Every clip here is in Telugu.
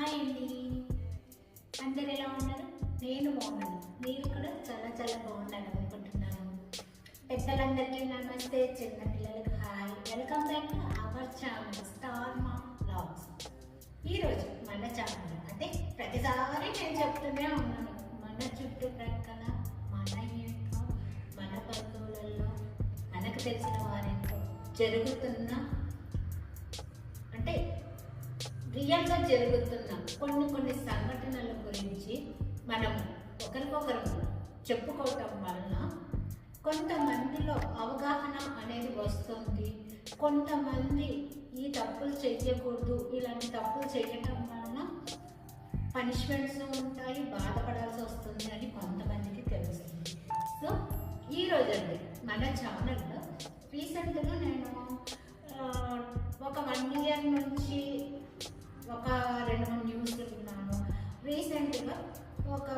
హాయ్ అండి. అందరు ఎలా ఉన్నారు? నేను బాగున్నాను. మీరు కూడా చాలా చాలా బాగున్నాను అనుకుంటున్నాను. పెద్దలందరికీ నమస్తే. చిన్న పిల్లలకు hi. Welcome back to our channel star మా బ్లాగ్స్ ఈరోజు మన ఛానల్ అంటే ప్రతిసారి నేను చెప్తూనే ఉన్నాను. మన చుట్టుప్రక్కల మన ఇంట్లో మన బంధువులలో మనకు తెలిసిన వారింట్లో జరుగుతున్న రియల్గా జరుగుతున్న కొన్ని కొన్ని సంఘటనల గురించి మనం ఒకరికొకరు చెప్పుకోవటం వలన కొంతమందిలో అవగాహన అనేది వస్తుంది. కొంతమంది ఈ తప్పులు చేయకూడదు ఇలాంటి తప్పులు చేయటం వలన పనిష్మెంట్స్ ఉంటాయి బాధపడాల్సి వస్తుంది అని కొంతమందికి తెలుస్తుంది. సో ఈ రోజండి మన ఛానల్లో రీసెంట్గా నేను ఒక వన్ ఇయర్ నుంచి ఒక రెండు మూడు న్యూస్లు విన్నాను రీసెంట్గా ఒక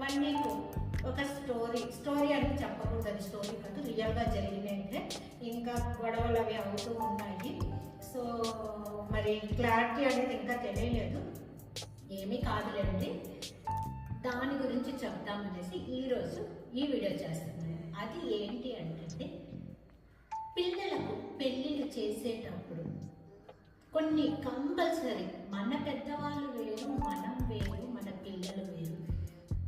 వన్ వీక్ ఒక స్టోరీ స్టోరీ అంటే చెప్పకూడదు. అది స్టోరీ కాదు రియల్గా జరిగినట్టే. ఇంకా గొడవలు అవి అవుతూ ఉన్నాయి. సో మరి క్లారిటీ అనేది ఇంకా తెలియలేదు. ఏమీ కాదులేండి. దాని గురించి చెప్తామనేసి ఈరోజు ఈ వీడియో చేస్తున్నాను. అది ఏంటి అంటే పిల్లలకు పెళ్ళిళ్ళు చేసేటప్పుడు కొన్ని కంపల్సరీ. మన పెద్దవాళ్ళు వేరు మనం వేరు మన పిల్లలు వేరు.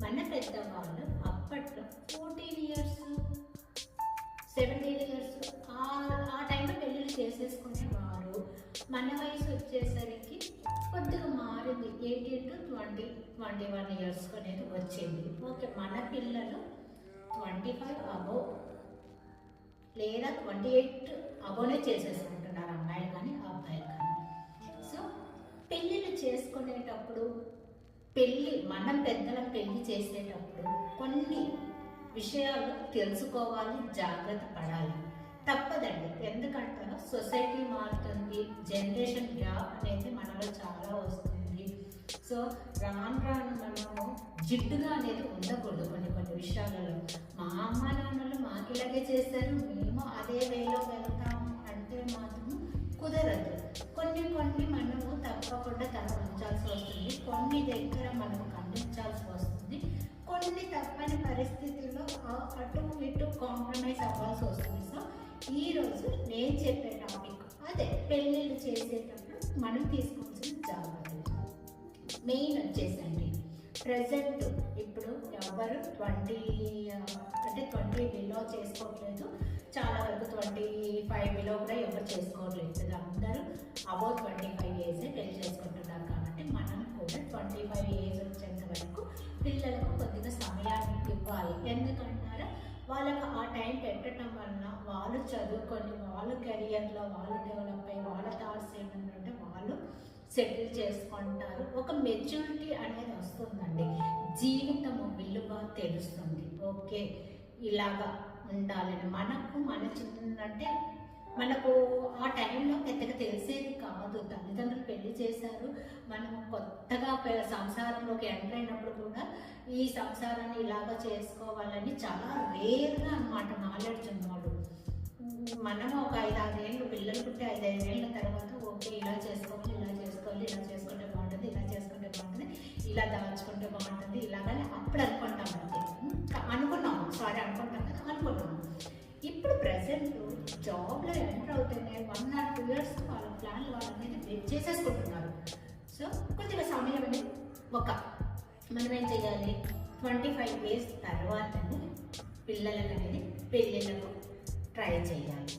మన పెద్దవాళ్ళు అప్పట్లో ఫోర్టీన్ ఇయర్స్ సెవెంటీన్ ఇయర్స్ ఆ ఆ టైంలో పెళ్ళిళ్ళు చేసేసుకునేవారు. మన వయసు వచ్చేసరికి కొద్దిగా మారింది. Eighteen to twenty twenty one years అనేది వచ్చింది. ఓకే మన పిల్లలు ట్వంటీ ఫైవ్ అబోవ్ లేదా ట్వంటీ ఎయిట్ అబోనే చేసేసుకుంటున్నారు అమ్మాయిలు కానీ అబ్బాయిలు కానీ. పెళ్ళిళ్ళు చేసుకునేటప్పుడు పెళ్ళి మనం పెద్దలకు పెళ్ళి చేసేటప్పుడు కొన్ని విషయాలు తెలుసుకోవాలి జాగ్రత్త పడాలి. తప్పదండి. ఎందుకంటే సొసైటీ మారుతుంది జనరేషన్ గ్యాప్ అనేది మనలో చాలా వస్తుంది. సో రాను రాను మనము జిడ్డుగా అనేది ఉండకూడదు కొన్ని కొన్ని విషయాలలో. మా అమ్మ నాన్నలు మాకు ఇలాగే చేశారు మేము అదే వేలో వెళ్తాము అంటే మాత్రం కుదరదు. కొన్ని కొన్ని మన తప్పకుండా తల ఉంచాల్సి వస్తుంది. కొన్ని దగ్గర మనం ఖండించాల్సి వస్తుంది. కొన్ని తప్పని పరిస్థితుల్లో ఆ- అటు ఇటు కాంప్రమైజ్ అవ్వాల్సి వస్తుంది. సో ఈరోజు నేను చెప్పే టాపిక్ అదే. పెళ్ళిళ్ళు చేసేటప్పుడు మనం తీసుకోవాల్సిన జాగ్రత్తలు. మెయిన్ వచ్చేసండి. ప్రజెంట్ ఇప్పుడు ఎవరు ట్వంటీ అంటే ట్వంటీ బిలో చేసుకోవట్లేదు. చాలా వరకు ట్వంటీ ఫైవ్ బిలో కూడా ఎవరు చేసుకోవట్లేదు అందరూ అబౌట్ ట్వంటీ ఫైవ్ ఏజ్ పెళ్ళి చేసుకుంటున్నారు కాబట్టి మనం కూడా ట్వంటీ ఫైవ్ ఏజ్ వచ్చేంత వరకు పిల్లలకు కొద్దిగా సమయాన్ని ఇవ్వాలి. ఎందుకంటారా వాళ్ళకు ఆ టైం పెట్టడం వలన వాళ్ళు చదువుకొని వాళ్ళు కెరియర్లో వాళ్ళు డెవలప్ అయ్యి వాళ్ళ థాట్స్ ఏంటంటే వాళ్ళు సెటిల్ చేసుకుంటారు. ఒక మెచ్యూరిటీ అనేది వస్తుందండి. జీవితము విలువ తెలుస్తుంది. ఓకే? ఇలాగా ఉండాలని మనకు మన చిన్న అంటే మనకు ఆ టైంలో పెద్దగా తెలిసేది కాదు. తల్లిదండ్రులు పెళ్ళి చేశారు. మనం కొత్తగా సంసారంలోకి ఎంటర్ అయినప్పుడు కూడా ఈ సంసారాన్ని ఇలాగా చేసుకోవాలని చాలా రేర్గా అన్నమాట నాలెడ్జ్ ఉన్నవాడు మనం ఒక ఐదు ఆరేళ్ళు పిల్లలు పుట్టి ఐదు ఐదేళ్ళ తర్వాత ఓకే ఇలా చేసుకోవాలి ఇలా చేసుకోవాలి ఇలా చేసుకుంటే బాగుంటుంది ఇలా చేసుకుంటే బాగుంటుంది ఇలా దాచుకుంటే బాగుంటుంది ఇలాగని అప్పుడు అనుకుంటాం అనుకున్నాం. సారీ అనుకుంటాం ఇప్పుడు ప్రజెంట్ జాబ్లో ఎంటర్ అవుతూనే వన్ ఆర్ టూ ఇయర్స్ వాళ్ళ ప్లాన్ వాళ్ళని అనేది చేసేసుకుంటున్నారు. సో కొద్దిగా సమయం అనేది ఒక మనం ఏం చేయాలి? ట్వంటీ ఫైవ్ ఇయర్స్ తర్వాతనే పిల్లలకు అనేది పెళ్ళిళ్ళకు ట్రై చేయాలి.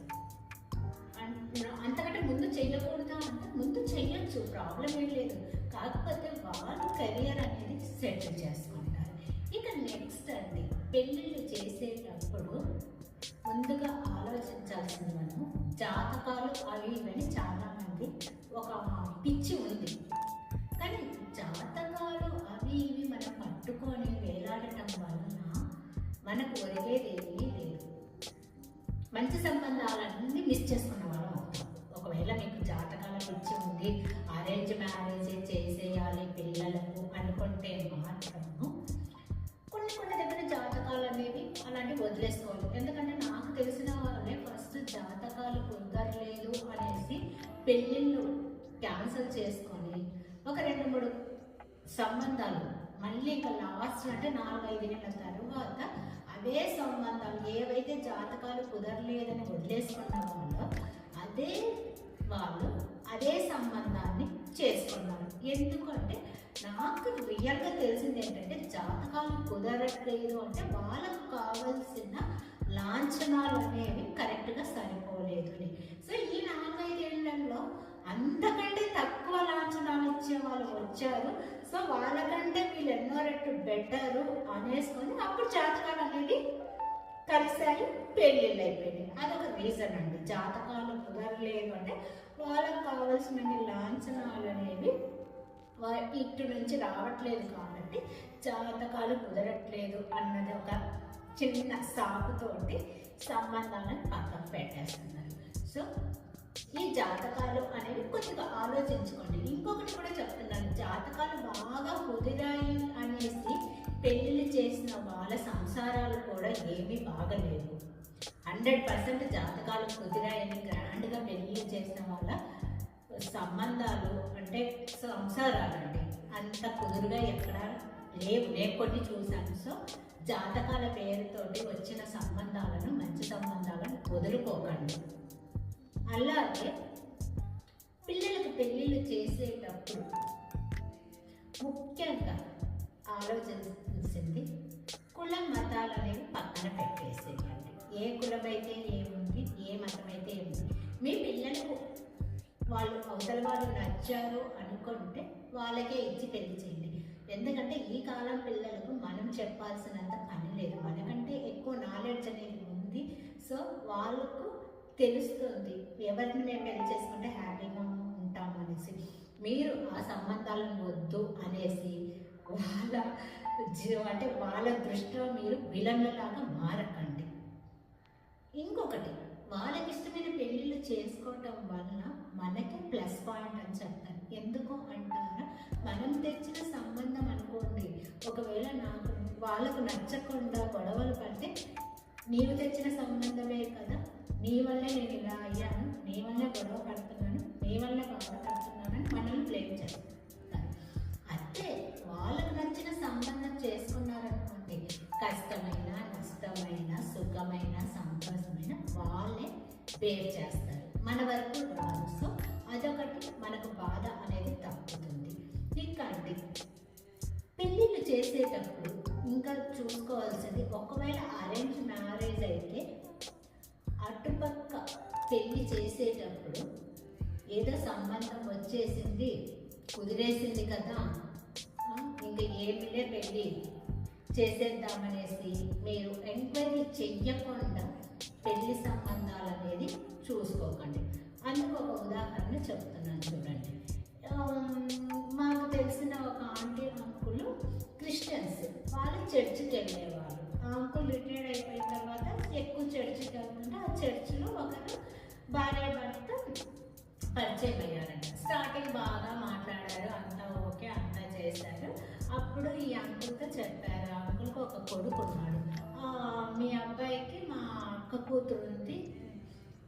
అంతకంటే ముందు చేయకూడదు అంటే ముందు చేయొచ్చు ప్రాబ్లం ఏం లేదు. కాకపోతే వాళ్ళు కెరియర్ అనేది సెటిల్ చేసుకుంటారు. ఇక నెక్స్ట్ అండి పెళ్ళిళ్ళు చేసేటప్పుడు ముందుగా ఆలోచించాల్సింది మనం జాతకాలు అవి ఇవని చాలా మంది ఒక పిచ్చి ఉంది. కానీ జాతకాలు అవి ఇవి మనం పట్టుకొని వేలాడటం వలన మనకు ఒరిగేదేమీ లేదు. మంచి సంబంధాలన్నీ మిస్ చేసుకున్న వాళ్ళం అవుతాం. ఒకవేళ మీకు జాతకాల పిచ్చి ఉంది అరేంజ్ మ్యారేజ్ చేసేయాలి పిల్లలకు అనుకుంటే మాత్రము కొన్ని కొన్ని దగ్గర జాతకాలు అనేవి అలాంటివి వదిలేసుకోవాలి ఎందుకంటే నాకు పెళ్ళిళ్ళు క్యాన్సిల్ చేసుకొని ఒక రెండు మూడు సంబంధాలు మళ్ళీ ఇంకా లాస్ట్ అంటే నాలుగైదు నెలల తర్వాత అదే సంబంధాలు ఏవైతే జాతకాలు కుదరలేదని వదిలేసుకున్న వాళ్ళు అదే వాళ్ళు అదే సంబంధాన్ని చేసుకున్నారు. ఎందుకంటే నాకు రియల్గా తెలిసింది ఏంటంటే జాతకాలు కుదరట్లేదు అంటే వాళ్ళకు కావాల్సిన లాంఛనాలు అనేవి కరెక్ట్గా సరిపోలేదు అని సో ఈ నాలుగైదేళ్ళలో అంతకంటే తక్కువ లాంఛనాలు ఇచ్చే వాళ్ళు వచ్చారు. సో వాళ్ళకంటే వీళ్ళు ఎన్నో రెట్లు బెటరు అనేసుకొని అప్పుడు జాతకాలు అనేది కలిసాయి పెళ్ళిళ్ళు అయిపోయినాయి. అదొక రీజన్ అండి. జాతకాలు కుదరలేదు అంటే వాళ్ళకి కావాల్సిన లాంఛనాలు అనేవి ఇటు నుంచి రావట్లేదు కాబట్టి జాతకాలు కుదరట్లేదు అన్నది ఒక చిన్న సాకుతోటి సంబంధాలను పక్కన పెట్టేస్తున్నారు. సో ఈ జాతకాలు అనేవి కొద్దిగా ఆలోచించుకోండి. ఇంకొకటి కూడా చెప్తున్నాను. జాతకాలు బాగా కుదిరాయి అనేసి పెళ్ళిళ్ళు చేసిన వాళ్ళ సంసారాలు కూడా ఏమీ బాగలేవు. హండ్రెడ్ పర్సెంట్ జాతకాలు కుదిరాయని గ్రాండ్గా పెళ్ళిళ్ళు చేసిన వాళ్ళ సంబంధాలు అంటే సంసారాలు అండి. అంత కుదురుగా ఎక్కడ లేవు. నేను కొన్ని చూశాను. సో జాతకాల పేరుతోటి వచ్చిన సంబంధాలను మంచి సంబంధాలను వదులుకోకండి. అలాగే పిల్లలకు పెళ్ళిళ్ళు చేసేటప్పుడు ముఖ్యంగా ఆలోచించాల్సింది కులం మతాలు అనేవి పక్కన పెట్టేసేయండి. ఏ కులమైతే ఏముంది ఏ మతం అయితే ఏముంది మీ పిల్లలకు వాళ్ళు అవతల వాళ్ళు నచ్చారు అనుకుంటే వాళ్ళకే ఇచ్చి పెళ్ళి చేయండి. ఎందుకంటే ఈ కాలం పిల్లలకు మనం చెప్పాల్సినంత పని లేదు. మనకంటే ఎక్కువ నాలెడ్జ్ అనేది ఉంది. సో వాళ్ళకు తెలుస్తుంది. ఎవరిని మేము పెళ్ళి చేసుకుంటే హ్యాపీగా ఉంటాం అనేసి. మీరు ఆ సంబంధాలను వద్దు అనేసి వాళ్ళ అంటే వాళ్ళ దృష్టిలో మీరు విలన్లలాగా మారకండి. ఇంకొకటి వాళ్ళకి ఇష్టమైన పెళ్ళిళ్ళు చేసుకోవటం వలన మనకి ప్లస్ పాయింట్ అని చెప్తాను ఎందుకు అంటారా? మనం తెచ్చిన సంబంధం అనుకోండి. ఒకవేళ నాకు వాళ్ళకు నచ్చకుండా గొడవలు పడితే నీవు తెచ్చిన సంబంధమే కదా నీ వల్లే నేను ఇలా అయ్యాను నీ వల్లే గొడవ పడుతున్నాను నీ వల్లే బాధపడుతున్నాను అని మనల్ని బ్లేమ్ చేస్తాం అదే వాళ్ళకు నచ్చిన సంబంధం చేసుకున్నారనుకోండి కష్టమైన నష్టమైన సుఖమైన సంతోషమైన వాళ్ళే బేర్ చేస్తారు. మన వరకు రాదు. సో అదొకటి మనకు బాధ అనేది కంటి పెళ్ళిళ్ళు చేసేటప్పుడు ఇంకా చూసుకోవాల్సింది ఒకవేళ అరేంజ్ మ్యారేజ్ అయితే అటుపక్క పెళ్ళి చేసేటప్పుడు ఏదో సంబంధం వచ్చేసింది కుదిరేసింది కదా. ఇంకా ఏమిలే పెళ్ళి. చేసేద్దామనేసి మీరు ఎంక్వైరీ చెయ్యకుండా పెళ్ళి సంబంధాలు అనేది చూసుకోకండి. అందుకు ఒక ఉదాహరణ చెప్తున్నాను చూడండి. మాకు తెలిసిన ఒక ఆంటీ అంకులు క్రిస్టియన్స్. వాళ్ళు చర్చికి వెళ్ళేవారు. ఆ అంకుల్ రిటైర్డ్ అయిపోయిన తర్వాత ఎక్కువ చర్చికి వెళ్తుంటే ఆ చర్చిలో ఒకరు భార్య భర్త పరిచయం అయ్యారంట. స్టార్టింగ్ బాగా మాట్లాడారు అంతా ఓకే అంతా చేశారు. అప్పుడు ఈ అంకుల్తో చెప్పారు ఆ అంకుల్కి ఒక కొడుకు ఉన్నాడు. మీ అబ్బాయికి మా అక్క కూతురుంది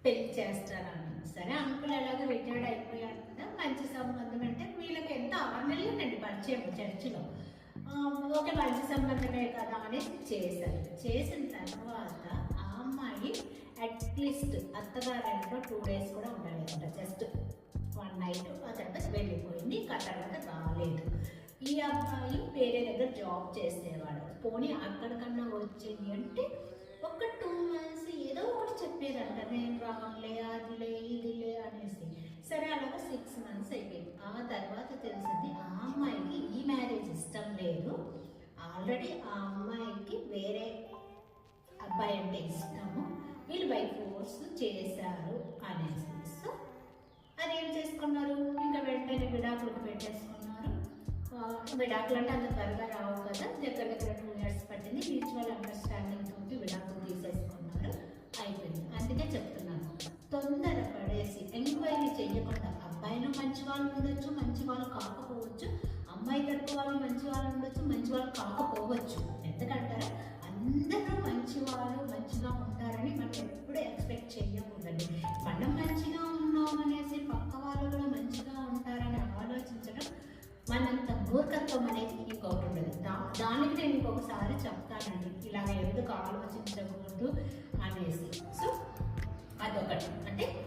పెళ్ళి చేస్తారని. సరే అంకుల్ ఎలాగో రిటైర్డ్ అయిపోయారు. మంచి సంబంధం అంటే వీళ్ళకి ఎంత ఆరు పరిచయం చర్చిలో. ఓకే మంచి సంబంధమే కదా అనేసి చేశారు. చేసిన తర్వాత ఆ అమ్మాయి అట్లీస్ట్ అత్తగారింట్లో టూ డేస్ కూడా ఉండలేదంట. జస్ట్ వన్ నైట్ ఆ తర్వాత వెళ్ళిపోయింది. ఇంకా ఆ తర్వాత రాలేదు. ఈ అబ్బాయి వేరే దగ్గర జాబ్ చేసేవాడు. పోనీ అక్కడికన్నా వచ్చింది అంటే ఒక టూ మంత్స్ ఇంకొకసారి చెప్తానండి. ఇలాగ ఎందుకు ఆలోచించకూడదు అనేసి. సో అదొకటి. అంటే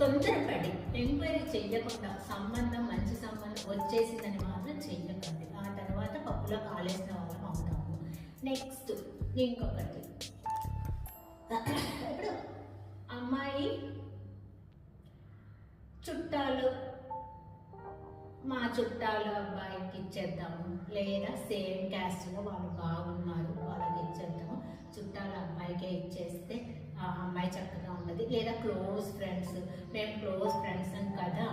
తొందరపడి ఎంక్వైరీ చేయకుండా సంబంధం మంచి సంబంధం వచ్చేసిందని మాత్రం చేయకండి ఆ తర్వాత పప్పులో కాలేసిన వాళ్ళం అవుతాము. నెక్స్ట్ ఇంకొకటి. ఇప్పుడు అమ్మాయి చుట్టాలు మా చుట్టాలు అబ్బాయికి ఇచ్చేద్దాము. లేదా సేమ్ క్యాస్ట్లో వాళ్ళు బాగున్నారు వాళ్ళకి ఇచ్చేద్దాము. చుట్టాల అబ్బాయికే ఇచ్చేస్తే ఆ అమ్మాయి చక్కగా ఉన్నది. లేదా క్లోజ్ ఫ్రెండ్స్ మేము క్లోజ్ ఫ్రెండ్స్ కదా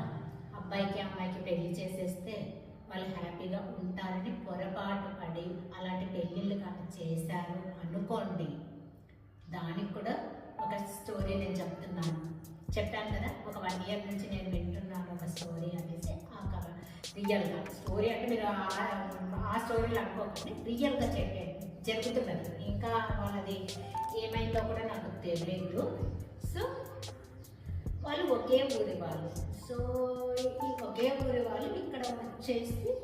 అబ్బాయికి అమ్మాయికి పెళ్ళి చేసేస్తే వాళ్ళు హ్యాపీగా ఉంటారని పొరపాటు పడి అలాంటి పెళ్ళిళ్ళు కానీ చేశారు అనుకోండి. దానికి కూడా ఒక స్టోరీ నేను చెప్తున్నాను. చెప్పాను కదా ఒక వన్ ఇయర్ నుంచి నేను వింటున్నాను ఒక స్టోరీ అనేసి. రియల్గా స్టోరీ అంటే మీరు ఆ- స్టోరీలు అనుకోకండి. రియల్గా చెప్పే జరుగుతున్నది. ఇంకా వాళ్ళది ఏమైందో కూడా నాకు తెలియదు సో వాళ్ళు ఒకే ఊరి వాళ్ళు. సో ఈ ఒకే ఊరి వాళ్ళు ఇక్కడ వచ్చేసి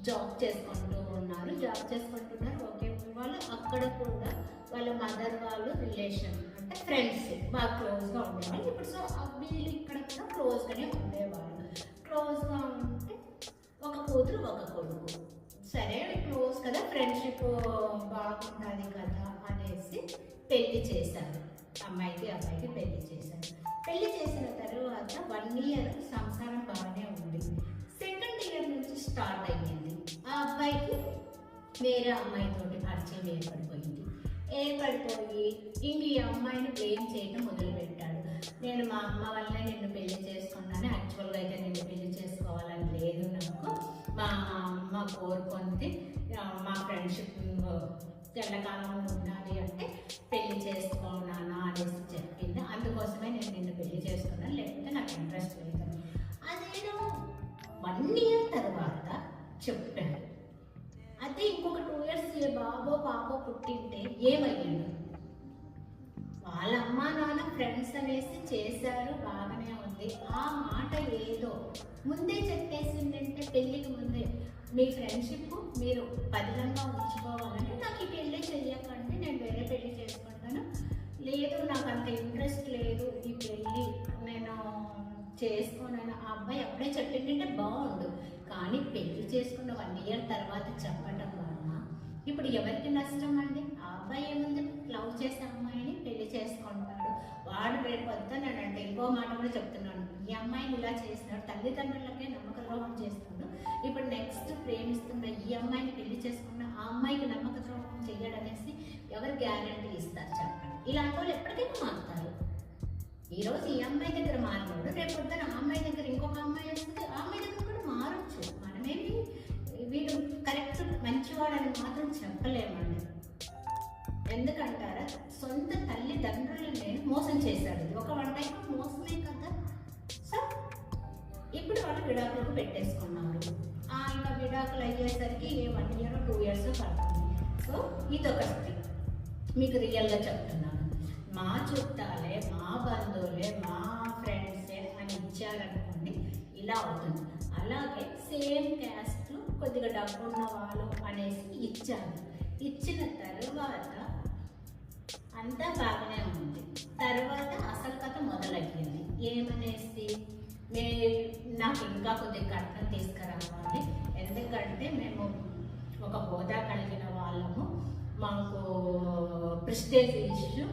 జాబ్ చేసుకుంటూ ఉన్నారు. జాబ్ చేసుకుంటున్నారు ఒకే ఊరి వాళ్ళు. అక్కడ కూడా వాళ్ళ మదర్ వాళ్ళు రిలేషన్ అంటే ఫ్రెండ్స్ బాగా క్లోజ్గా ఉండేవాళ్ళు. ఇప్పుడు సో వీళ్ళు ఇక్కడ కూడా క్లోజ్గానే ఉండేవాళ్ళు. క్లోజ్గా ఒక కూతురు ఒక కొడుకు. సరే క్లోజ్ కదా ఫ్రెండ్షిప్ బాగుంటుంది కదా అనేసి పెళ్ళి చేశారు. అమ్మాయికి అబ్బాయికి పెళ్ళి చేశారు. పెళ్ళి చేసిన తర్వాత వన్ ఇయర్ సంసారం బాగానే ఉంది. సెకండ్ ఇయర్ నుంచి స్టార్ట్ అయ్యింది. ఆ అబ్బాయికి వేరే అమ్మాయితోటి పరిచయం ఏర్పడిపోయింది. ఏర్పడిపోయి ఇంక ఈ అమ్మాయిని బ్లేమ్ చేయడం మొదలుపెట్టాడు. నేను మా అమ్మ వల్లే నిన్ను పెళ్ళి చేసుకున్నాను. యాక్చువల్గా అయితే నిన్ను పెళ్ళి చేసుకోవాలని లేదు నాకు. మా అమ్మ కోరుకుంది. మా ఫ్రెండ్షిప్ తెల్లకాలంలో ఉండాలి అంటే పెళ్ళి చేసుకోనానా అనేసి చెప్పింది. అందుకోసమే నేను నిన్ను పెళ్ళి చేసుకున్నాను. లేకపోతే నాకు ఇంట్రెస్ట్ లేదు. అదేదో వన్ ఇయర్ తర్వాత చెప్పాను అదే ఇంకొక టూ ఇయర్స్ బాబో పాపో పుట్టింటే ఏమయ్యాడు వాళ్ళ అమ్మ నాన్న ఫ్రెండ్స్ అనేసి చేశారు బాగానే ఉంది. ఆ మాట ఏదో ముందే చెప్పేసిందంటే పెళ్ళికి ముందే మీ ఫ్రెండ్షిప్ మీరు పదిలంగా ఉంచుకోవాలంటే నాకు ఈ పెళ్ళి చెయ్యకండి నేను వేరే పెళ్ళి చేసుకుంటాను. లేదు నాకు అంత ఇంట్రెస్ట్ లేదు ఈ పెళ్ళి. నేను చేసుకోనని ఆ అబ్బాయి అప్పుడే చెప్పిందంటే బాగుండు. కానీ పెళ్ళి చేసుకున్న వన్ ఇయర్ తర్వాత చెప్పడం వలన ఇప్పుడు ఎవరికి నష్టం అండి? ఆ అబ్బాయి ఏముంది? లవ్ చేసే అమ్మాయిని పెళ్ళి చేసుకుంటాడు. వాడు రేపు వద్దనంటే ఇంకో మాట కూడా చెప్తున్నాను ఈ అమ్మాయిని ఇలా చేసినాడు. తల్లిదండ్రులకే నమ్మక ద్రోహం చేస్తున్నాడు. ఇప్పుడు నెక్స్ట్ ప్రేమిస్తున్న ఈ అమ్మాయిని పెళ్ళి చేసుకున్న ఆ అమ్మాయికి నమ్మక ద్రోహం చెయ్యడనేసి ఎవరు గ్యారంటీ ఇస్తారు చెప్పండి. ఇలాంటి వాళ్ళు ఎప్పటికైనా మారుతారు. ఈ రోజు ఈ అమ్మాయి దగ్గర మారినాడు రేపు పొద్దున ఆ అమ్మాయి దగ్గర ఇంకొక అమ్మాయి వస్తుంది. ఆ అమ్మాయి దగ్గర కూడా మారచ్చు. మనమేమి వీడు కరెక్ట్ మంచివాడని మాత్రం చెప్పలేమండి. ఎందుకంటారా? సొంత తల్లిదండ్రులనే మోసం చేశారు ఒక వన్ టైప్ మోసమే కదా? సో ఇప్పుడు వాళ్ళు విడాకులకు పెట్టేసుకున్నారు. ఆ ఇంకా విడాకులు అయ్యేసరికి ఏ వన్ ఇయర్ టూ ఇయర్స్ పడుతుంది. సో ఇదొకటి మీకు రియల్గా చెప్తున్నాను. మా చుట్టాలే మా బంధువులే మా ఫ్రెండ్సే అని ఇచ్చారనుకోండి ఇలా అవుతుంది. అలాగే సేమ్ క్యాస్ట్ కొద్దిగా డబ్బు ఉన్న వాళ్ళు అనేసి ఇచ్చారు. ఇచ్చిన తర్వాత అంతా బాగానే ఉంది. తర్వాత అసలు కథ మొదలయ్యింది. ఏమనేసి? మే నాకు ఇంకా కొద్దిగా కట్నం తీసుకురావాలి. ఎందుకంటే మేము ఒక హోదా కలిగిన వాళ్ళము. మాకు ప్రిస్టేజ్ ఇష్యూ.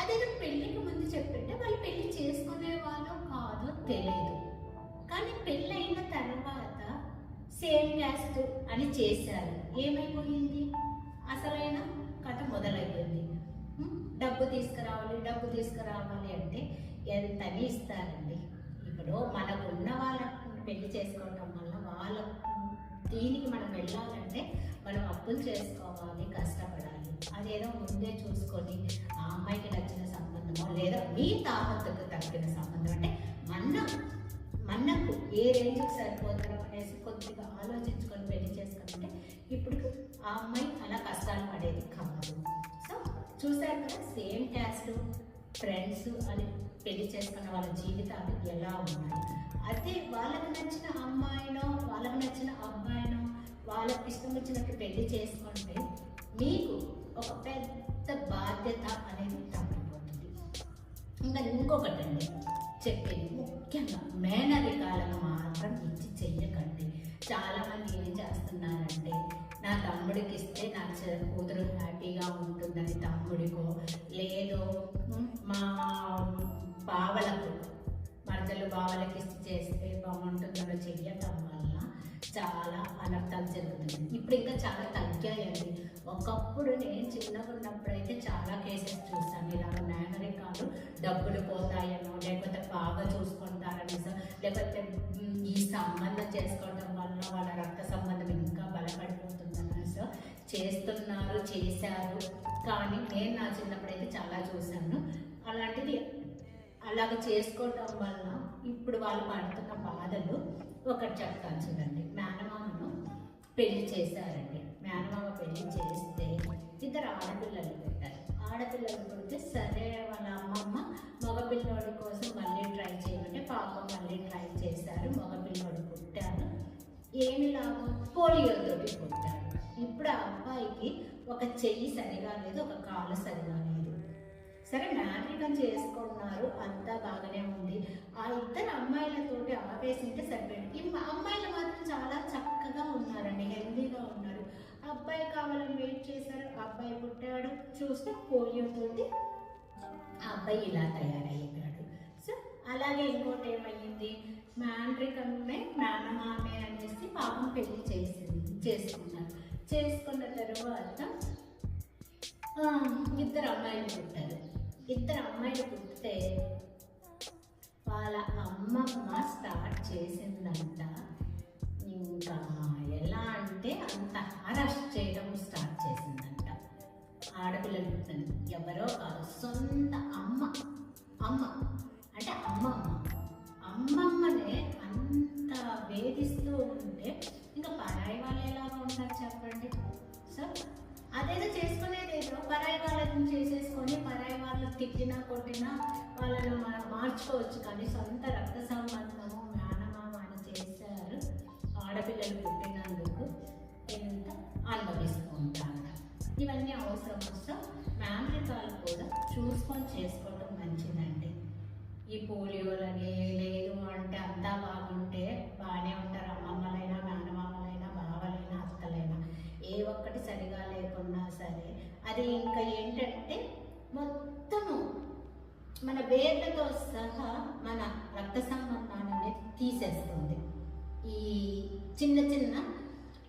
అదేదో పెళ్ళికి ముందు చెప్పింటే వాళ్ళు పెళ్ళి చేసుకునే వాళ్ళు కాదో తెలియదు కానీ పెళ్ళి అయిన తర్వాత సేమ్ క్యాస్ట్ అని చేశారు. ఏమైపోయింది? అసలైన మొదలయ్యింది డబ్బు తీసుకురావాలి డబ్బు తీసుకురావాలి అంటే ఎంతని ఇస్తారండి? ఇప్పుడు మనకు ఉన్న వాళ్ళకు పెళ్ళి చేసుకోవటం వల్ల వాళ్ళ దీనికి మనం వెళ్ళాలంటే మనం అప్పులు చేసుకోవాలి కష్టపడాలి. అదేదో ముందే చూసుకొని ఆ అమ్మాయికి నచ్చిన సంబంధమో లేదా మీ తాహతుకు తగ్గిన సంబంధం అంటే మన మనకు ఏ రేంజ్కి సరిపోతారో అనేసి కొద్దిగా ఆలోచించుకొని పెళ్ళి చేసుకుంటే ఇప్పుడు ఆ అమ్మాయి అలా కష్టాలు పడేది కాదు. సో చూసారు కదా సేమ్ క్యాస్ట్ ఫ్రెండ్స్ అని పెళ్ళి చేసుకున్న వాళ్ళ జీవితాలు ఎలా ఉన్నాయి? అదే వాళ్ళకి నచ్చిన అమ్మాయినో వాళ్ళకి నచ్చిన అబ్బాయినో వాళ్ళకి ఇష్టం వచ్చినట్టు పెళ్ళి చేసుకుంటే మీకు ఒక పెద్ద బాధ్యత అనేది తగ్గిపోతుంది ఇంకా ఇంకొకటండి చెప్పేది ముఖ్యంగా మేనరికాలను మాత్రం ఇచ్చి చెయ్యకండి. చాలామంది ఏం చేస్తున్నారంటే నా తమ్ముడికి ఇస్తే నా కూతురు హ్యాపీగా ఉంటుందని తమ్ముడికో లేదో మా బావలకు మరదలు బావలకి చేస్తే బాగుంటుందని చెయ్యటం వల్ల చాలా అనర్థాలు జరుగుతుంది ఇప్పుడు ఇంకా చాలా తగ్గాయండి. ఒకప్పుడు నేను చిన్నగా ఉన్నప్పుడు అయితే చాలా కేసెస్ చూసాను. ఇలాగ మేనరికాలు డబ్బులు పోతాయనో లేకపోతే బాగా చూసుకుంటారనేసో లేకపోతే ఈ సంబంధం చేసుకోవడం వల్ల వాళ్ళ రక్త సంబంధం చేస్తున్నారు చేశారు. కానీ నేను నా చిన్నప్పుడైతే చాలా చూశాను. అలాంటిది అలాగ చేసుకోవటం వల్ల ఇప్పుడు వాళ్ళు పడుతున్న బాధలు ఒకటి చెప్తాను చూడండి. మేనమామను పెళ్ళి చేశారండి. మేనమామ పెళ్ళి చేస్తే ఇద్దరు ఆడపిల్లలు పెట్టారు. ఆడపిల్లలు పుడితే సరే వాళ్ళ అమ్మమ్మ మగపిల్లోడి కోసం మళ్ళీ ట్రై చేయమంటే పాప మళ్ళీ ట్రై చేశారు. మగపిల్లోడు పుట్టారు ఏమి లాభం? పోలియోతోటి పుట్టాడు. ఇప్పుడు ఆ అబ్బాయికి ఒక చెయ్యి సరిగా లేదు ఒక కాలు సరిగా లేదు. సరే మ్యాట్రికం చేసుకున్నారు అంతా బాగానే ఉంది. ఆ ఇద్దరు అమ్మాయిలతోటి ఆపేసింటే సరిపోయింది. ఈ అమ్మాయిలు మాత్రం చాలా చక్కగా ఉన్నారండి హెల్దీగా ఉన్నారు. అబ్బాయి కావాలని వెయిట్ చేశారు అబ్బాయి పుట్టాడు. చూస్తే పోలియోతోటి ఆ అబ్బాయి ఇలా తయారయ్యాడు సో అలాగే ఇంకోటి ఏమైంది? మ్యాండ్రికమ్మే మేనమామే అనేసి పాపం పెళ్ళి చేసింది చేసుకున్నారు. చేసుకున్న తర్వాత ఇద్దరు అమ్మాయిలు పుట్టారు. ఇద్దరు అమ్మాయిలు పుట్టితే వాళ్ళ అమ్మమ్మ స్టార్ట్ చేసిందంట. ఇంకా ఎలా అంటే అంత అరెస్ట్ చేయడం స్టార్ట్ చేసిందంట. ఆడపిల్లలు పుట్టింది ఎవరో కాదు సొంత అమ్మ. అమ్మ. అంటే అమ్మమ్మ. అమ్మమ్మనే అంత వేధిస్తూ ఉంటే ఇంకా పరాయి వాళ్ళు ఎలాగా ఉంటారు చెప్పండి? సో అదేదో చేసుకునేదేదో పరాయి వాళ్ళని చేసేసుకొని పరాయి వాళ్ళు తిట్టినా కొట్టినా వాళ్ళను మనం మార్చుకోవచ్చు కానీ సొంత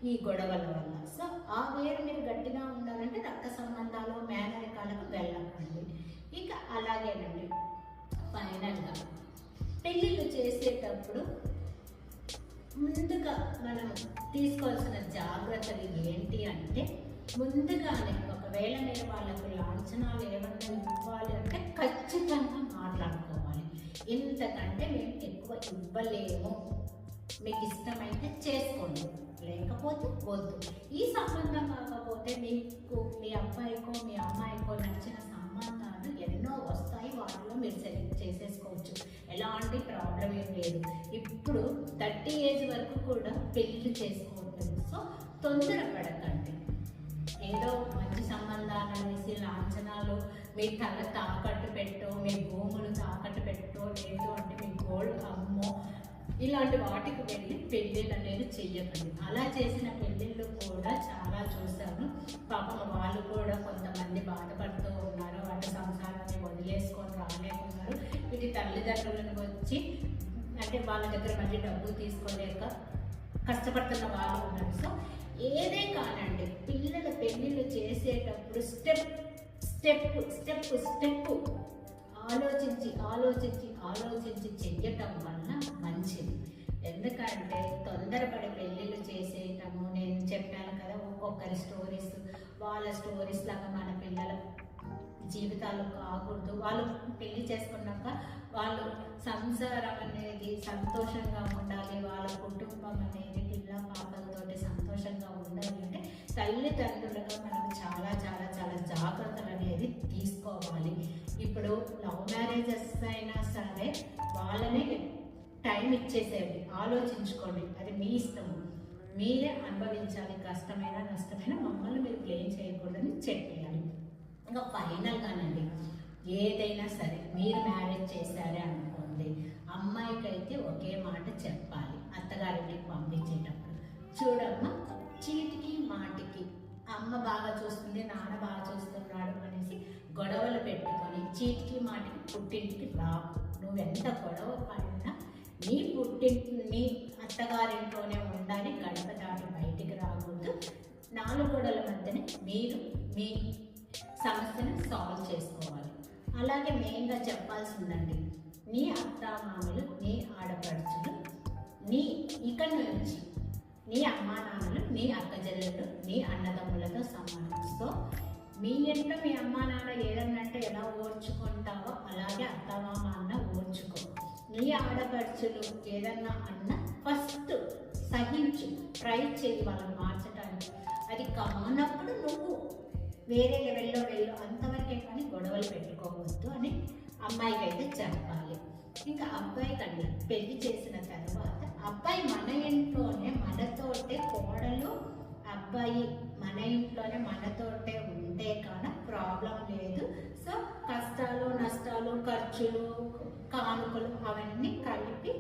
ఈ గొడవల వల్ల. సో ఆ వేరు మీరు గట్టిగా ఉండాలంటే రక్త సంబంధాలు మేనరికాలకు వెళ్ళకండి. ఇంకా అలాగేనండి ఫైనల్గా పెళ్ళిళ్ళు చేసేటప్పుడు ముందుగా మనం తీసుకోవాల్సిన జాగ్రత్తలు ఏంటి అంటే ముందుగానే ఒకవేళ మీరు వాళ్ళకు లాంఛనాలు ఏమన్నా ఇవ్వాలి అంటే ఖచ్చితంగా మాట్లాడుకోవాలి. ఇంతకంటే మేము ఎక్కువ ఇవ్వలేము. మీకు ఇష్టమైతే చేసుకోండి. లేకపోతే వద్దు. ఈ సంబంధం కాకపోతే మీకు మీ అబ్బాయికో మీ అమ్మాయికో నచ్చిన సంబంధాలు ఎన్నో వస్తాయి. వాటిలో మీరు సెలెక్ట్ చేసేసుకోవచ్చు. ఎలాంటి ప్రాబ్లం ఏం లేదు. ఇప్పుడు థర్టీ ఏజ్ వరకు కూడా పెళ్ళి చేసుకోవద్దు. సో తొందరపడకండి ఏదో మంచి సంబంధాలు అనేసి లాంఛనాలు మీ తల తాకట్టు పెట్టో మీ భూములు తాకట్టు పెట్టో లేదు అంటే మీ గోల్డ్ అమ్మో ఇలాంటి వాటికి వెళ్ళి పెళ్ళిళ్ళు అనేది చెయ్యకండి. అలా చేసిన పెళ్ళిళ్ళు కూడా చాలా చూశాను. పాపం వాళ్ళు కూడా కొంతమంది బాధపడుతూ ఉన్నారు. వాళ్ళ సంసారాన్ని వదిలేసుకొని రాలేకున్నారు. ఇటు తల్లిదండ్రులను వచ్చి అంటే వాళ్ళ దగ్గర మళ్ళీ డబ్బు తీసుకోలేక కష్టపడుతున్న వాళ్ళు ఉన్నారు. సో ఏదే కానండి పిల్లల పెళ్ళిళ్ళు చేసేటప్పుడు స్టెప్ స్టెప్ స్టెప్ స్టెప్ ఆలోచించి ఆలోచించి ఆలోచించి చెయ్యటం వలన మంచిది. ఎందుకంటే తొందరపడి పెళ్ళిళ్ళు చేసేయటము నేను చెప్పాను కదా ఒక్కొక్కరి స్టోరీస్ వాళ్ళ స్టోరీస్ లాగా మన పిల్లల జీవితాలు కాకూడదు. వాళ్ళు పెళ్ళి చేసుకున్నాక వాళ్ళు సంసారం అనేది సంతోషంగా ఉండాలి వాళ్ళ కుటుంబం అనేది పిల్ల పాపలతోటి సంతోషంగా ఉండాలి అంటే తల్లిదండ్రులుగా మనం చాలా చాలా చాలా జాగ్రత్తలు అనేది తీసుకోవాలి. ఇప్పుడు లవ్ మ్యారేజెస్ అయినా సరే వాళ్ళని టైం ఇచ్చేసేయండి. ఆలోచించుకోండి. అది మీ ఇష్టం. మీరే అనుభవించాలి. కష్టమైన నష్టమైన మమ్మల్ని మీరు బ్లేమ్ చేయకూడదని చెప్పేయాలి ఇంకా ఫైనల్గానండి ఏదైనా సరే మీరు మ్యారేజ్ చేశారే అనుకోండి. అమ్మాయికి అయితే ఒకే మాట చెప్పాలి. అత్తగారింటికి పంపించేటప్పుడు. చూడమ్మా చీటికి మాటికి. అమ్మ బాగా చూస్తుంది నాన్న బాగా చూస్తున్నాడు. గొడవలు పెట్టుకొని చీటికి మాటికి పుట్టింటికి రావు నువ్వెంత గొడవ పడినా నీ పుట్టింటి నీ అత్తగారింట్లోనే ఉండాలి గడప దాటి బయటికి రాకూడదు. నాలుగు గోడల మధ్యనే మీరు మీ సమస్యను సాల్వ్ చేసుకోవాలి. అలాగే మెయిన్గా చెప్పాల్సిందండి నీ అత్తామామలు నీ ఆడపడుచులు నీ ఇక్కడి నుంచి నీ అమ్మానాన్నలు నీ అక్కజల్లెలు నీ అన్న మీ ఇంట్లో మీ అమ్మ నాన్న ఏదన్నంటే ఎలా ఓర్చుకుంటావో అలాగే అత్తమామ అన్న ఓర్చుకో. నీ ఆడపడుచులు ఏదన్నా అన్న ఫస్ట్ సహించు ట్రై చేయి వాళ్ళని మార్చడానికి అది కానప్పుడు నువ్వు వేరే లెవెల్లో వెళ్ళు అంతవరకే కానీ గొడవలు పెట్టుకోవద్దు అని అమ్మాయికి అయితే చెప్పాలి. ఇంకా అబ్బాయి కన్నా పెళ్ళి చేసిన తర్వాత అబ్బాయి మన ఇంట్లోనే మనతోటే కోడలు అబ్బాయి మన ఇంట్లోనే మనతోటే ఉంటే కానీ ప్రాబ్లం లేదు. సో కష్టాలు నష్టాలు ఖర్చులు కానుకలు అవన్నీ కలిపి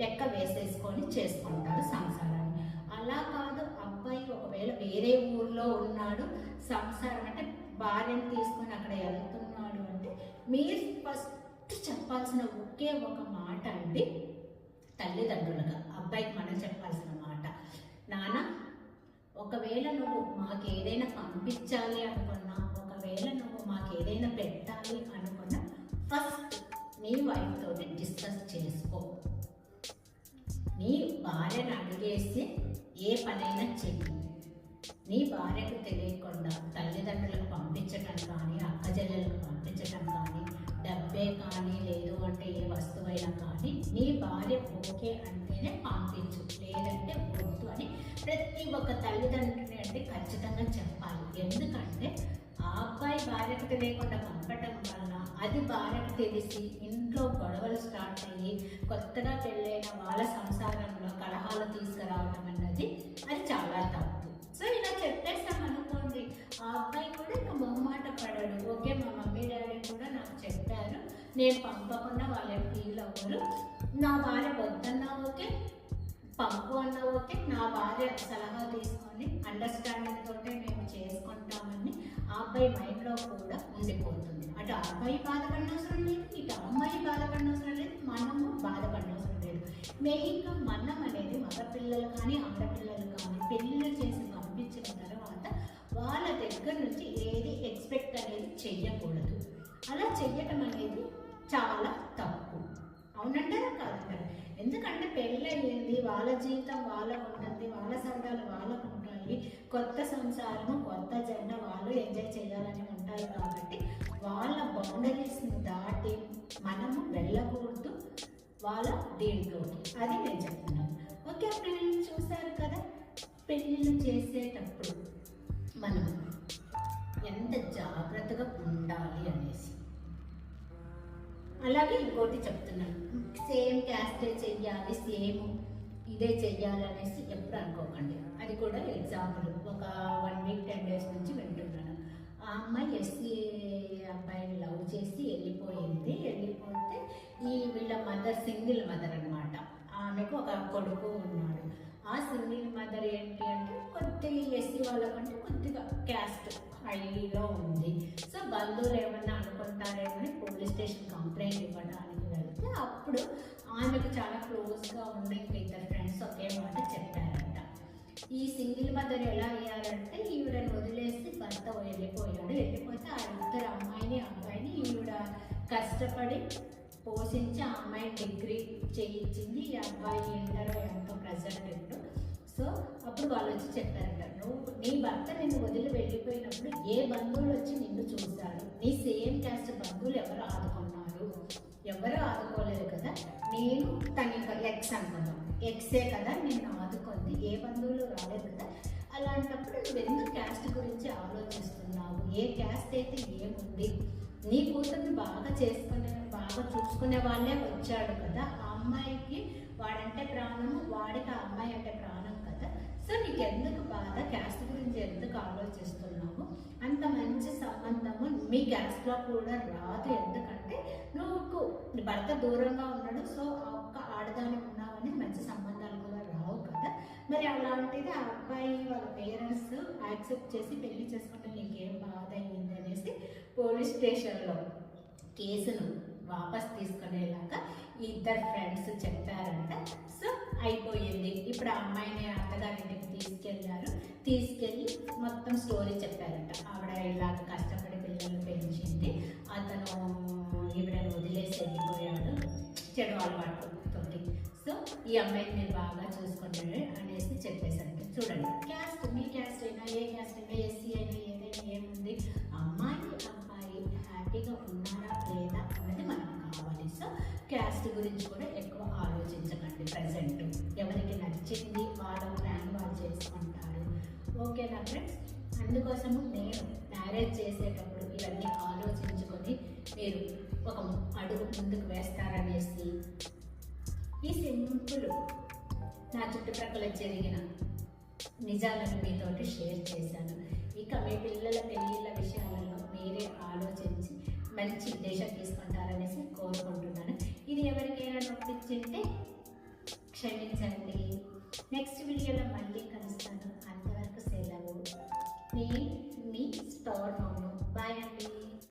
లెక్క వేసేసుకొని చేసుకుంటారు సంసారాన్ని. అలా కాదు అబ్బాయి ఒకవేళ వేరే ఊర్లో ఉన్నాడు సంసారం అంటే భార్యను తీసుకొని అక్కడ వెళ్తున్నాడు అంటే మీరు ఫస్ట్ చెప్పాల్సిన ఒకే ఒక మాట అండి తల్లిదండ్రులుగా. అబ్బాయికి మనం చెప్పాల్సిన మాట. నాన్న ఒకవేళ నువ్వు మాకు ఏదైనా పంపించాలి అనుకున్నా ఒకవేళ నువ్వు మాకు ఏదైనా పెట్టాలి అనుకున్నా ఫస్ట్ నీ వైఫ్తో డిస్కస్ చేసుకో. నీ భార్యను అడిగేసి ఏ పనైనా చెయ్యి. నీ భార్యకు తెలియకుండా తల్లిదండ్రులకు పంపించటం కానీ అక్కజల్లెలకు పంపించటం కానీ డబ్బే కానీ లేదు అంటే ఏ వస్తువైనా కానీ నీ భార్య ఓకే వెంటనే పంపించు లేదంటే వద్దు అని ప్రతి ఒక్క తల్లిదండ్రుని అంటే ఖచ్చితంగా చెప్పాలి. ఎందుకంటే ఆ అబ్బాయి భార్యకు తెలియకుండా పంపటం వలన అది భార్యకు తెలిసి ఇంట్లో గొడవలు స్టార్ట్ అయ్యి కొత్తగా పెళ్ళైన వాళ్ళ సంసారంలో కలహాలు తీసుకురావడం అన్నది అది చాలా తప్పు. సో ఇలా చెప్పేస్తాం అనుకోండి ఆ అబ్బాయి కూడా నా మొహమాట పడాడు. ఓకే మా మమ్మీ డాడీ కూడా నాకు చెప్పారు. నేను పంపకుండా వాళ్ళని ఫీల్ అవ్వరు. నా భార్య వద్దన్నా ఓకే పంపు అన్నా ఓకే నా భార్య సలహా తీసుకొని అండర్స్టాండింగ్ తోటే మేము చేసుకుంటామని ఆ అబ్బాయి మైండ్లో కూడా ఉండిపోతుంది. అటు అబ్బాయి బాధపడినవసరం లేదు ఇటు అమ్మాయి బాధపడినవసరం లేదు మనము బాధపడినవసరం లేదు. మెయిన్గా మనం అనేది మగపిల్లలు కానీ ఆడపిల్లలు కానీ పెళ్ళిళ్ళు చేసి పంపించిన తర్వాత వాళ్ళ దగ్గర నుంచి ఏది ఎక్స్పెక్ట్ అనేది చెయ్యకూడదు. అలా చెయ్యటం అనేది చాలా తప్పు. అవునంటారా కాదంటారా? ఎందుకంటే పెళ్ళి వాళ్ళ జీవితం వాళ్ళకు ఉంటుంది వాళ్ళ సంఘాలు వాళ్ళకు ఉంటాయి కొత్త సంసారము కొత్త జెండా వాళ్ళు ఎంజాయ్ చేయాలని ఉంటాయి కాబట్టి వాళ్ళ బౌండరీస్ని దాటి మనము వెళ్ళకూడదు వాళ్ళ దీంట్లోకి అది నేను చెప్తున్నాను. ఓకే ఫ్రెండ్స్ చూసారు కదా? పెళ్ళిళ్ళు చేసేటప్పుడు మనం ఎంత జాగ్రత్తగా ఉండాలి అనేసి. అలాగే ఇంకోటి చెప్తున్నాను. సేమ్ క్యాస్టే చెయ్యాలి సేమ్ ఇదే చెయ్యాలి అనేసి ఎప్పుడు అనుకోకండి. అది కూడా ఎగ్జాంపుల్. ఒక వన్ వీక్ టెన్ డేస్ నుంచి వింటున్నాను. ఆ అమ్మాయి ఎస్సీ అబ్బాయిని లవ్ చేసి వెళ్ళిపోయింది. వెళ్ళిపోతే ఈ వీళ్ళ మదర్ సింగిల్ మదర్ అనమాట ఆమెకు ఒక కొడుకు ఉన్నాడు. ఆ సింగిల్ మదర్ ఏంటి అంటే కొద్దిగా ఎస్సీ వాళ్ళకంటే కొద్దిగా క్యాస్ట్ హైలో ఉంది. సో బంధువులు ఏమన్నా అనుకుంటారేమని పోలీస్ స్టేషన్ కంప్లైంట్ ఇవ్వడానికి వెళ్తే అప్పుడు ఆమెకు చాలా క్లోజ్గా ఉండే ఇద్దరు ఫ్రెండ్స్ ఒకే మాట చెప్పారంట. ఈ సింగిల్ మదర్ ఎలా అయ్యారంటే ఈవిడని వదిలేసి భర్త వెళ్ళిపోయాడు. వెళ్ళిపోతే ఆ ఇద్దరు అమ్మాయిని అబ్బాయిని ఈవిడ కష్టపడి పోషించి ఆ అమ్మాయి డిగ్రీ చేయించింది. ఈ అబ్బాయి ఇంటర్ ఎంతో ప్రజెంట్ సో అప్పుడు వాళ్ళు వచ్చి చెప్పారంట నువ్వు నీ భర్త నిన్ను వదిలి వెళ్ళిపోయినప్పుడు ఏ బంధువులు వచ్చి నిన్ను చూశారు? నీ సేమ్ క్యాస్ట్ బంధువులు ఎవరు ఆదుకున్నారు? ఎవరు ఆదుకోలేదు కదా? నేను తన ఇంకా ఎక్స్ అనుకుందాం. ఎక్సే కదా నిన్ను ఆదుకుంది. ఏ బంధువులు రాలేదు కదా? అలాంటప్పుడు నువ్వు ఎందుకు క్యాస్ట్ గురించి ఆలోచిస్తున్నావు? ఏ క్యాస్ట్ అయితే ఏముంది? నీ కూతుర్ని బాగా చేసుకునే బాగా చూసుకునే వాళ్ళే వచ్చాడు కదా? ఆ అమ్మాయికి వాడంటే ప్రాణము వాడికి ఆ అమ్మాయి అంటే ప్రాణం. ఎందుకు బాధ? క్యాస్ట్ గురించి ఎందుకు ఆలోచిస్తున్నావు? అంత మంచి సంబంధము మీ క్యాస్ట్లో కూడా రాదు. ఎందుకంటే నువ్వు భర్త దూరంగా ఉన్నాడు. సో ఆ ఒక్క ఆడదాని ఉన్నావని మంచి సంబంధాలు కూడా రావు కదా. మరి అలాంటిది ఆ అబ్బాయి వాళ్ళ పేరెంట్స్ యాక్సెప్ట్ చేసి పెళ్ళి చేసుకుంటే నీకేం బాధ అయ్యింది అనేసి పోలీస్ స్టేషన్లో కేసును వాపస్ తీసుకునేలాగా ఇద్దరు ఫ్రెండ్స్ చెప్పారంట సో అయిపోయింది. ఇప్పుడు ఆ అమ్మాయిని అత్తగారింటికి తీసుకెళ్ళారు తీసుకెళ్ళి మొత్తం స్టోరీ చెప్పారంట. ఆవిడ ఇలా కష్టపడి పిల్లల్ని పెంచింది. అతను ఈవిడని వదిలేసి వెళ్ళిపోయాడు. చెడు అలవాటుతోటి సో ఈ అమ్మాయిని మీరు బాగా చూసుకుంటారు అనేసి చెప్పేశారంట. చూడండి. క్యాస్ట్ జరిగిన నిజాలను మీతోటి షేర్ చేశాను. ఇక మీ పిల్లల పెళ్ళిళ్ళ విషయాలలో మీరే ఆలోచించి మంచి దేశం తీసుకుంటారనేసి కోరుకుంటున్నాను. ఇది ఎవరికైనా నొప్పించింటే క్షమించండి. నెక్స్ట్ వీడియోలో మళ్ళీ కలుస్తాను. అంతవరకు సెలవు. మీ మీ స్టోర్ హోమ్ బాయ్ అండి.